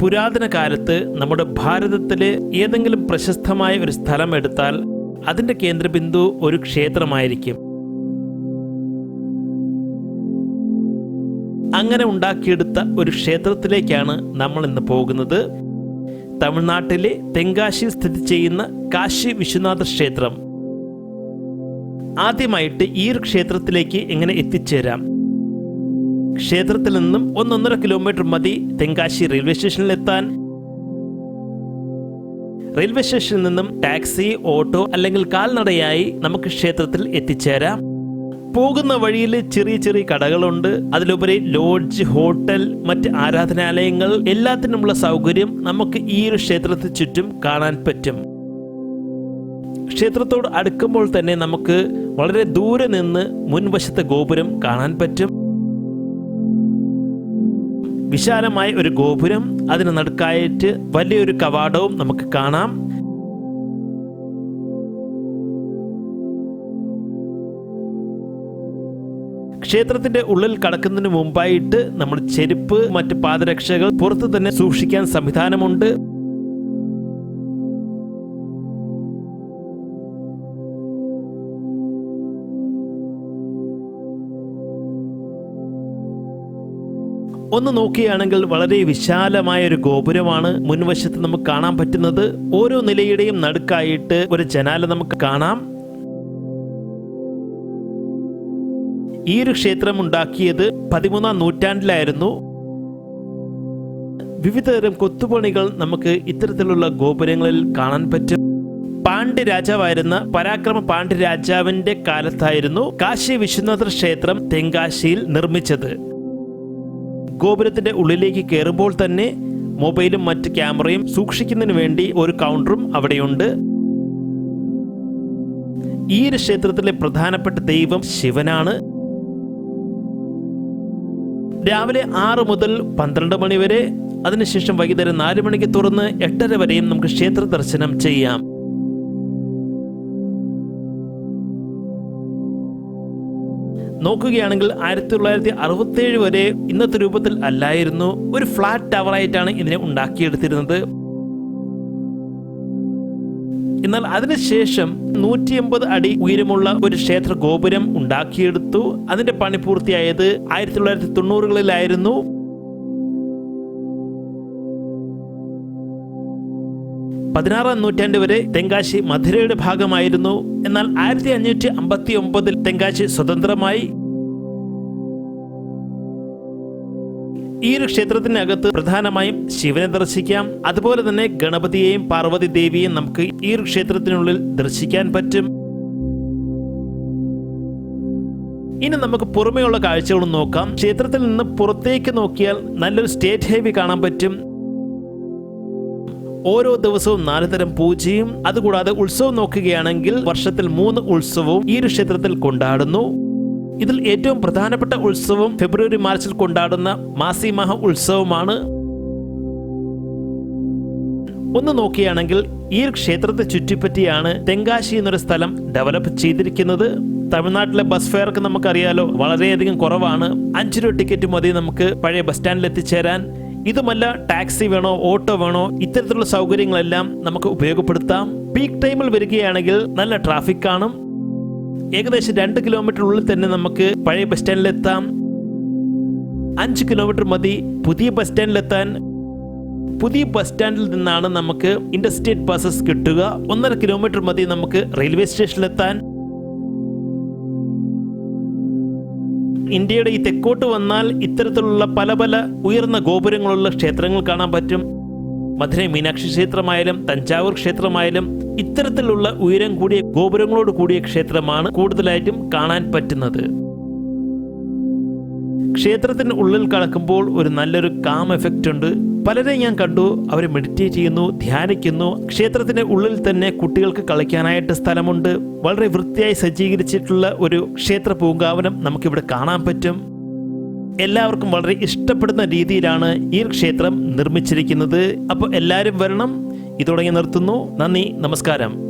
പുരാതന കാലത്ത് നമ്മുടെ ഭാരതത്തിലെ ഏതെങ്കിലും പ്രശസ്തമായ ഒരു സ്ഥലം എടുത്താൽ അതിന്റെ കേന്ദ്രബിന്ദു ഒരു ക്ഷേത്രമായിരിക്കും. അങ്ങനെ ഉണ്ടാക്കിയെടുത്ത ഒരു ക്ഷേത്രത്തിലേക്കാണ് നമ്മൾ ഇന്ന് പോകുന്നത്. തമിഴ്നാട്ടിലെ തെങ്കാശിയിൽ സ്ഥിതി ചെയ്യുന്ന കാശി വിശ്വനാഥ ക്ഷേത്രം. ആദ്യമായിട്ട് ഈ ഒരു ക്ഷേത്രത്തിലേക്ക് എങ്ങനെ എത്തിച്ചേരാം? ക്ഷേത്രത്തിൽ നിന്നും ഒന്നൊന്നര കിലോമീറ്റർ മതി. തെങ്കാശി റെയിൽവേ സ്റ്റേഷനിൽ എത്താൻ. റെയിൽവേ സ്റ്റേഷനിൽ നിന്നും ടാക്സി ഓട്ടോ അല്ലെങ്കിൽ കാൽനടയായി നമുക്ക് ക്ഷേത്രത്തിൽ എത്തിച്ചേരാം. പോകുന്ന വഴിയിൽ ചെറിയ ചെറിയ കടകളുണ്ട്. അതിലുപരി ലോഡ്ജ് ഹോട്ടൽ മറ്റ് ആരാധനാലയങ്ങൾ എല്ലാത്തിനുമുള്ള സൗകര്യം നമുക്ക് ഈ ഒരു ക്ഷേത്രത്തിന് ചുറ്റും കാണാൻ പറ്റും. ക്ഷേത്രത്തോട് അടുക്കുമ്പോൾ തന്നെ നമുക്ക് വളരെ ദൂരെ നിന്ന് മുൻവശത്തെ ഗോപുരം കാണാൻ പറ്റും. വിശാലമായ ഒരു ഗോപുരം അതിന് നടുക്കായിട്ട് വലിയൊരു കവാടവും നമുക്ക് കാണാം. ക്ഷേത്രത്തിന്റെ ഉള്ളിൽ കടക്കുന്നതിന് മുമ്പായിട്ട് നമ്മൾ ചെരുപ്പ് മറ്റ് പാദരക്ഷകൾ പുറത്ത് തന്നെ സൂക്ഷിക്കാൻ സംവിധാനമുണ്ട്. ഒന്ന് നോക്കുകയാണെങ്കിൽ വളരെ വിശാലമായ ഒരു ഗോപുരമാണ് മുൻവശത്ത് നമുക്ക് കാണാൻ പറ്റുന്നത്. ഓരോ നിലയുടെയും നടുക്കായിട്ട് ഒരു ജനാല നമുക്ക് കാണാം. ഈ ഒരു ക്ഷേത്രം ഉണ്ടാക്കിയത് പതിമൂന്നാം നൂറ്റാണ്ടിലായിരുന്നു. വിവിധതരം കൊത്തുപണികൾ നമുക്ക് ഇത്തരത്തിലുള്ള ഗോപുരങ്ങളിൽ കാണാൻ പറ്റും. പാണ്ഡ്യ രാജാവായിരുന്ന പരാക്രമ പാണ്ഡ്യ രാജാവിന്റെ കാലത്തായിരുന്നു കാശി വിശ്വനാഥ ക്ഷേത്രം തെങ്കാശിയിൽ നിർമ്മിച്ചത്. ഗോപുരത്തിന്റെ ഉള്ളിലേക്ക് കയറുമ്പോൾ തന്നെ മൊബൈലും മറ്റ് ക്യാമറയും സൂക്ഷിക്കുന്നതിന് വേണ്ടി ഒരു കൗണ്ടറും അവിടെയുണ്ട്. ഈ ഒരു ക്ഷേത്രത്തിലെ പ്രധാനപ്പെട്ട ദൈവം ശിവനാണ്. രാവിലെ ആറ് മുതൽ പന്ത്രണ്ട് മണി വരെ അതിനുശേഷം വൈകുന്നേരം നാല് മണിക്ക് തുറന്ന് എട്ടര വരെയും നമുക്ക് ക്ഷേത്ര ദർശനം ചെയ്യാം. നോക്കുകയാണെങ്കിൽ ആയിരത്തി തൊള്ളായിരത്തി അറുപത്തേഴ് വരെ ഇന്നത്തെ രൂപത്തിൽ അല്ലായിരുന്നു. ഒരു ഫ്ലാറ്റ് ടവറായിട്ടാണ് ഇതിനെ ഉണ്ടാക്കിയെടുത്തിരുന്നത്. എന്നാൽ അതിനുശേഷം നൂറ്റി എൺപത് അടി ഉയരമുള്ള ഒരു ക്ഷേത്ര ഗോപുരം ഉണ്ടാക്കിയെടുത്തു. അതിന്റെ പണി പൂർത്തിയായത് ആയിരത്തി തൊള്ളായിരത്തി തൊണ്ണൂറുകളിലായിരുന്നു പതിനാറാം നൂറ്റാണ്ട് വരെ തെങ്കാശി മധുരയുടെ ഭാഗമായിരുന്നു. എന്നാൽ ആയിരത്തി അഞ്ഞൂറ്റി അമ്പത്തി ഒമ്പതിൽ തെങ്കാശി സ്വതന്ത്രമായി. ഈ ഒരു ക്ഷേത്രത്തിനകത്ത് പ്രധാനമായും ശിവനെ ദർശിക്കാം. അതുപോലെ തന്നെ ഗണപതിയെയും പാർവതി ദേവിയെയും നമുക്ക് ഈ ഒരു ക്ഷേത്രത്തിനുള്ളിൽ ദർശിക്കാൻ പറ്റും. ഇനി നമുക്ക് പുറമേയുള്ള കാഴ്ചകളും നോക്കാം. ക്ഷേത്രത്തിൽ നിന്ന് പുറത്തേക്ക് നോക്കിയാൽ നല്ലൊരു സ്റ്റേറ്റ് ഹൈവേ കാണാൻ പറ്റും. ഓരോ ദിവസവും നാല് തരം പൂജയും അതുകൂടാതെ ഉത്സവം നോക്കുകയാണെങ്കിൽ വർഷത്തിൽ മൂന്ന് ഉത്സവവും ഈ ഒരു ക്ഷേത്രത്തിൽ കൊണ്ടാടുന്നു. ഇതിൽ ഏറ്റവും പ്രധാനപ്പെട്ട ഉത്സവം ഫെബ്രുവരി മാർച്ചിൽ കൊണ്ടാടുന്ന മാസി മഹ ഉത്സവമാണ്. ഒന്ന് നോക്കുകയാണെങ്കിൽ ഈ ക്ഷേത്രത്തെ ചുറ്റിപ്പറ്റിയാണ് തെങ്കാശി എന്നൊരു സ്ഥലം ഡെവലപ്പ് ചെയ്തിരിക്കുന്നത്. തമിഴ്നാട്ടിലെ ബസ് ഫെയർക്ക് നമുക്കറിയാലോ വളരെയധികം കുറവാണ്. അഞ്ച് രൂപ ടിക്കറ്റ് മതി നമുക്ക് പഴയ ബസ് സ്റ്റാൻഡിൽ എത്തിച്ചേരാൻ. ഇതുമല്ല ടാക്സി വേണോ ഓട്ടോ വേണോ ഇത്തരത്തിലുള്ള സൗകര്യങ്ങളെല്ലാം നമുക്ക് ഉപയോഗപ്പെടുത്താം. പീക്ക് ടൈമിൽ വരികയാണെങ്കിൽ നല്ല ട്രാഫിക് കാണും. ഏകദേശം രണ്ട് കിലോമീറ്റർ ഉള്ളിൽ തന്നെ നമുക്ക് പഴയ ബസ് സ്റ്റാൻഡിലെത്താം അഞ്ച് കിലോമീറ്റർ മതി പുതിയ ബസ് സ്റ്റാൻഡിലെത്താൻ പുതിയ ബസ് സ്റ്റാൻഡിൽ നിന്നാണ് നമുക്ക് ഇന്റർസ്റ്റേറ്റ് ബസ്സസ് കിട്ടുക. ഒന്നര കിലോമീറ്റർ മതി നമുക്ക് റെയിൽവേ സ്റ്റേഷനിലെത്താൻ ഇന്ത്യയുടെ ഈ തെക്കോട്ട് വന്നാൽ ഇത്തരത്തിലുള്ള പല പല ഉയർന്ന ഗോപുരങ്ങളുള്ള ക്ഷേത്രങ്ങൾ കാണാൻ പറ്റും. മധുര മീനാക്ഷി ക്ഷേത്രമായാലും തഞ്ചാവൂർ ക്ഷേത്രമായാലും ഇത്തരത്തിലുള്ള ഉയരം കൂടിയ ഗോപുരങ്ങളോട് കൂടിയ ക്ഷേത്രമാണ് കൂടുതലായിട്ടും കാണാൻ പറ്റുന്നത്. ക്ഷേത്രത്തിന് ഉള്ളിൽ കടക്കുമ്പോൾ ഒരു നല്ലൊരു കാം എഫക്റ്റ് ഉണ്ട്. പലരെയും ഞാൻ കണ്ടു അവർ മെഡിറ്റേറ്റ് ചെയ്യുന്നു ധ്യാനിക്കുന്നു. ക്ഷേത്രത്തിന്റെ ഉള്ളിൽ തന്നെ കുട്ടികൾക്ക് കളിക്കാനായിട്ട് സ്ഥലമുണ്ട്. വളരെ വൃത്തിയായി സജ്ജീകരിച്ചിട്ടുള്ള ഒരു ക്ഷേത്ര പൂങ്കാവനം നമുക്കിവിടെ കാണാൻ പറ്റും. എല്ലാവർക്കും വളരെ ഇഷ്ടപ്പെടുന്ന രീതിയിലാണ് ഈ ക്ഷേത്രം നിർമ്മിച്ചിരിക്കുന്നത്. അപ്പോൾ എല്ലാവരും വരണം. ഇതോടെ ഞാൻ നിർത്തുന്നു. നന്ദി നമസ്കാരം.